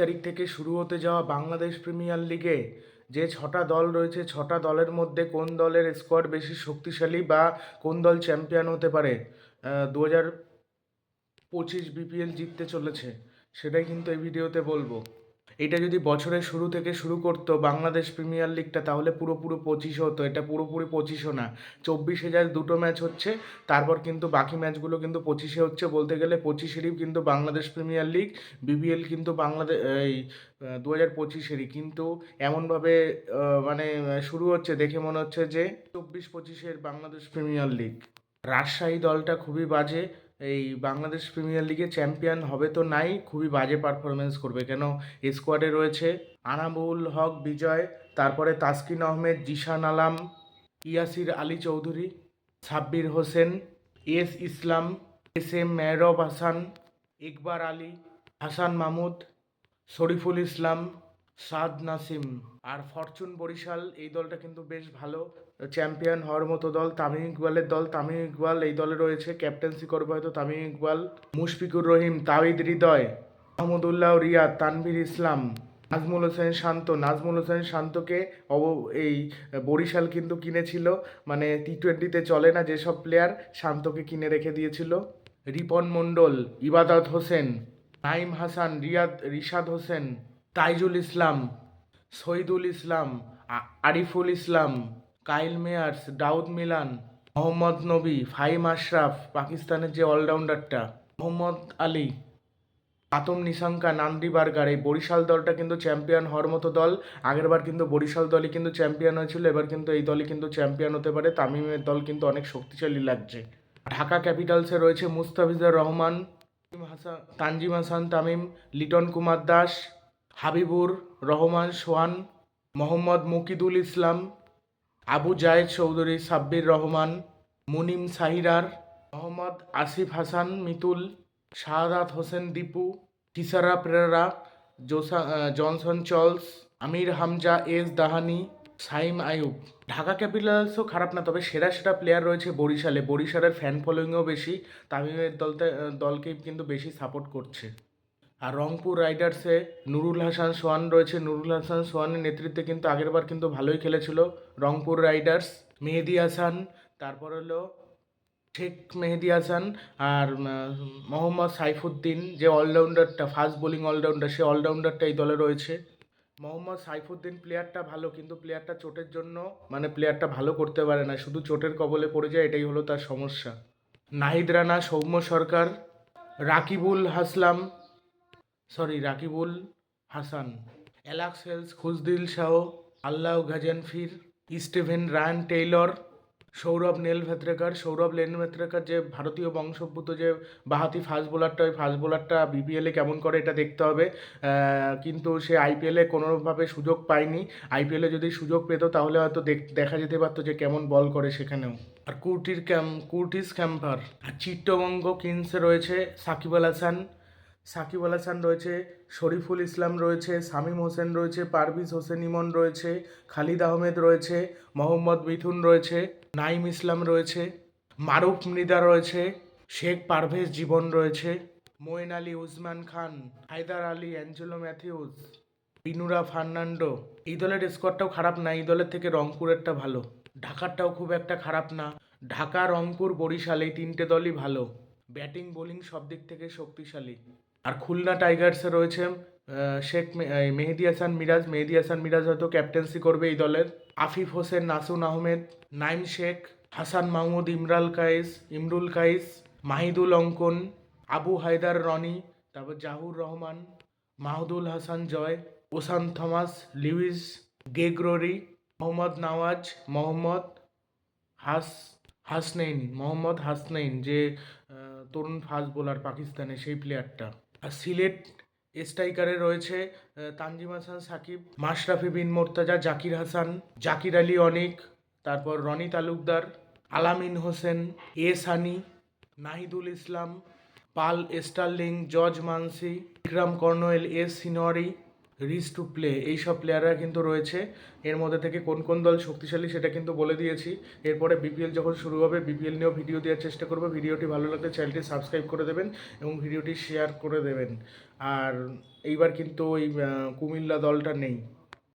তারিখ থেকে শুরু হতে যাওয়া বাংলাদেশ প্রিমিয়ার লিগে যে ছটা দল রয়েছে, ছটা দলের মধ্যে কোন দলের স্কোয়াড বেশি শক্তিশালী বা কোন দল চ্যাম্পিয়ন হতে পারে? দু হাজার পঁচিশ বিপিএল জিততে চলেছে, সেটাই কিন্তু এই ভিডিওতে বলব। এটা যদি বছরের শুরু থেকে শুরু করতো বাংলাদেশ প্রিমিয়ার লিগটা, তাহলে পুরোপুরি পঁচিশও হতো। এটা পুরোপুরি পঁচিশও না। চব্বিশ হাজার দুটো ম্যাচ হচ্ছে, তারপর কিন্তু বাকি ম্যাচগুলো কিন্তু পঁচিশে হচ্ছে বলতে গেলে। পঁচিশেরই কিন্তু বাংলাদেশ প্রিমিয়ার লিগ, বিবিএল কিন্তু বাংলাদেশ এই দু হাজার পঁচিশেরই। কিন্তু এমনভাবে মানে শুরু হচ্ছে দেখে মনে হচ্ছে যে চব্বিশ পঁচিশের বাংলাদেশ প্রিমিয়ার লিগ। রাজশাহী দলটা খুবই বাজে এই বাংলাদেশ প্রিমিয়ার লিগে চ্যাম্পিয়ন হবে তো নাই, খুবই বাজে পারফরমেন্স করবে। কেন? স্কোয়াডে রয়েছে আনাবুল হক, বিজয়, তারপরে Taskin Ahmed, Zishan Alam, Yasir Ali Chowdhury, Sabbir Hossain, S Islam, S M Mehrab Hasan Iqbal Ali, Hasan Mahmud, Shoriful Islam Saad Nasim. আর ফরচুন বরিশাল, এই দলটা কিন্তু বেশ ভালো। চ্যাম্পিয়ন হওয়ার মতো দল, তামিম ইকবালের দল। তামিম ইকবাল এই দলে রয়েছে, ক্যাপ্টেন্সি করবে হয়তো তামিম ইকবাল। মুশফিকুর রহিম, তাওহিদ হৃদয়, মাহমুদুল্লাহ রিয়াদ, তানভীর ইসলাম, নাজমুল হোসেন শান্ত। নাজমুল হোসেন শান্তকে অব এই বরিশাল কিন্তু কিনেছিল। মানে টি টোয়েন্টিতে চলে না যেসব প্লেয়ার শান্তকে কিনে রেখে দিয়েছিল। Ripon Mondal, Ebadot Hossain, Naim Hasan, Riyad, Rishad Hossain Taijul Islam Shahidul Islam Ariful Islam, Kyle Mayers, Dawid Malan, Mohammad Nabi Faheem Ashraf, পাকিস্তানের যে অলরাউন্ডারটা, মোহাম্মদ আলী, আতম নিশাঙ্কা, নান্দি বার্গার, এই বরিশাল দলটা কিন্তু চ্যাম্পিয়ন হওয়ার মতো দল। আগেরবার কিন্তু বরিশাল দলই কিন্তু চ্যাম্পিয়ন হয়েছিল, এবার কিন্তু এই দলই কিন্তু চ্যাম্পিয়ন হতে পারে। তামিমের দল কিন্তু অনেক শক্তিশালী লাগছে। ঢাকা ক্যাপিটালসে রয়েছে Mustafizur Rahman, Tanzim Hasan, Tamim, Liton Kumar Das Habibur Rahman Sohan Mohammad Mukidul Islam, Abu Jayed Chowdhury Sabbir Rahman, Munim Shahriar, Mohammad Asif Hasan Mitul, Shahadat Hossain Dipu, Thisara Perera, জোসা Johnson Charles, Amir Hamza, S Dahani, Saim Ayub Dhaka ক্যাপিটালসও খারাপ না, তবে সেরা সেরা প্লেয়ার রয়েছে বরিশালে। বরিশালের ফ্যান ফলোয়িংও বেশি, তামিমের দলতে দলকেই কিন্তু বেশি সাপোর্ট করছে। আর রংপুর রাইডার্সে নুরুল হাসান সোহান রয়েছে। নুরুল হাসান সোহানের নেতৃত্বে কিন্তু আগেরবার কিন্তু ভালোই খেলেছিল রংপুর রাইডার্স। মেহেদি হাসান, তারপর হলো শেখ মেহেদি হাসান আর মোহাম্মদ সাইফুদ্দিন যে অলরাউন্ডারটা, ফাস্ট বোলিং অলরাউন্ডার, সে অলরাউন্ডারটা এই দলে রয়েছে। মোহাম্মদ সাইফুদ্দিন প্লেয়ারটা ভালো, কিন্তু প্লেয়ারটা চোটের জন্য মানে প্লেয়ারটা ভালো করতে পারে না। শুধু চোটের কবলে পড়ে যায়, এটাই হলো তার সমস্যা। Nahid Rana, Soumya Sarkar, Rakibul Haslam sorry, Rakibul Hasan Alex Hales Khushdil Shah, Allah Ghazanfar Steven Ryan Taylor, Saurabh Netravalkar Saurabh Netravalkar যে ভারতীয় বংশোদ্ভূত যে বাহাতি ফাস্ট বোলারটা ওই ফাস্ট বোলারটা বিপিএলে কেমন করে এটা দেখতে হবে। কিন্তু সে আইপিএলে কোনোভাবে সুযোগ পায়নি। আইপিএলে যদি সুযোগ পেত, তাহলে হয়তো দেখ- যেতে পারতো যে কেমন বল করে সেখানেও। আর কুর্টির ক্যাম কুর্টিস ক্যাম্পার আর চিট্টবঙ্গ কিংসে রয়েছে সাকিব আল হাসান সাকিব আল হাসান রয়েছে, শরীফুল ইসলাম রয়েছে, শামীম হোসেন রয়েছে, পারভিজ হোসেন ইমন রয়েছে, খালিদ আহমেদ রয়েছে, মোহাম্মদ মিথুন রয়েছে, নাইম ইসলাম রয়েছে, মারুফ মৃদা রয়েছে, শেখ পারভেজ জীবন রয়েছে মোয়েন আলী উসমান খান, হায়দার আলী, অ্যাঞ্জেলো ম্যাথিউস, বিনুরা ফার্নান্ডো। এই দলের স্কোয়াডটাও খারাপ না, এই দলের থেকে রংপুরেরটা ভালো। ঢাকারটাও খুব একটা খারাপ না। ঢাকা, রংপুর, বরিশাল এই তিনটে দলই ভালো। ব্যাটিং, বোলিং সব দিক থেকে শক্তিশালী। আর খুলনা টাইগার্সে রয়েছে শেখ মেহেদি হাসান মিরাজ। মেহেদি হাসান মিরাজ হয়তো ক্যাপ্টেন্সি করবে এই দলের। আফিফ হোসেন, নাসুন আহমেদ, নাইম শেখ, হাসান মাহমুদ ইমরাল কাইস ইমরুল কাইস মাহিদুল অঙ্কন, আবু হায়দার রনি, তারপর Zahur Rahman, Mahmudul Hasan Joy, Oshane Thomas, Lewis Gregory, Mohammad Nawaz, Mohammad হাস, হাসনেইন, মোহাম্মদ হাসনেইন, যে তরুণ ফাস্ট বোলার পাকিস্তানে, সেই প্লেয়ারটা সিলেট স্ট্রাইকারে রয়েছে তানজিম হাসান, সাকিব, মাশরাফি বিন মোর্তাজা, জাকির হাসান, জাকির আলী অনিক, তারপর Rony Talukdar, Alamin Hossain, A Sunny, Nahidul Islam, Paul Stirling, George Munsey Vikram Cornwall এস সিনোয়ারি রিচ টু প্লে এই সব প্লেয়াররা কিন্তু রয়েছে। এর মধ্যে থেকে কোন কোন দল শক্তিশালী সেটা কিন্তু বলে দিয়েছি। এরপরে বিপিএল যখন শুরু হবে বিপিএল নিয়েও ভিডিও দেওয়ার চেষ্টা করব। ভিডিওটি ভালো লাগলে চ্যানেলটি সাবস্ক্রাইব করে দেবেন এবং ভিডিওটি শেয়ার করে দেবেন। আর এইবার কিন্তু ওই কুমিল্লা দলটা নেই।